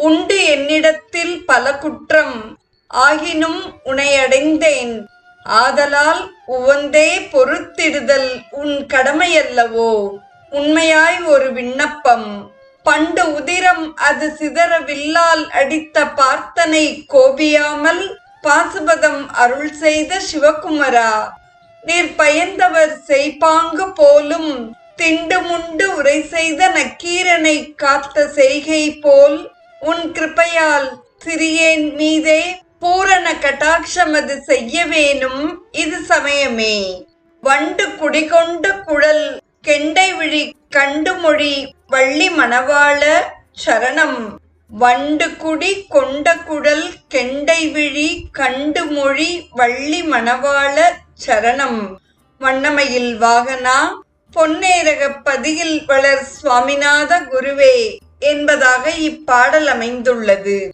உண்டு என்னிடத்தில் பல குற்றம். ஆகினும் உனையடைந்தேன். ஆதலால் உவந்தே பொறுத்திடுதல் உன் கடமையல்லவோ? உண்மையாய் ஒரு விண்ணப்பம். பண்டு உதிரம் அது சிதற வில்லால் அடித்த பார்த்தனை கோபியாமல் பாசுபதம் அருள் செய்த சிவகுமரா. நீர் பயந்தவர் செய்பாங்கு போலும் திண்டுமுண்டு உரை செய்த நக்கீரனை காத்த செய்கை போல் உன் கிருபையால் சிறியேன் மீதே பூரண கட்டாட்சமது செய்ய வேணும் இது சமயமே. வண்டு குடிகொண்ட குழல் கெண்டை விழி கண்டு மொழி வள்ளி மணவாள சரணம். வண்டு குடி கொண்ட குழல் கெண்டை விழி கண்டு மொழி வள்ளி மணவாள சரணம். வண்ணமையில் வாகனா பொன்னேரகப் பதியில் வளர் சுவாமிநாத குருவே. என்பதாக இப்பாடல் அமைந்துள்ளது.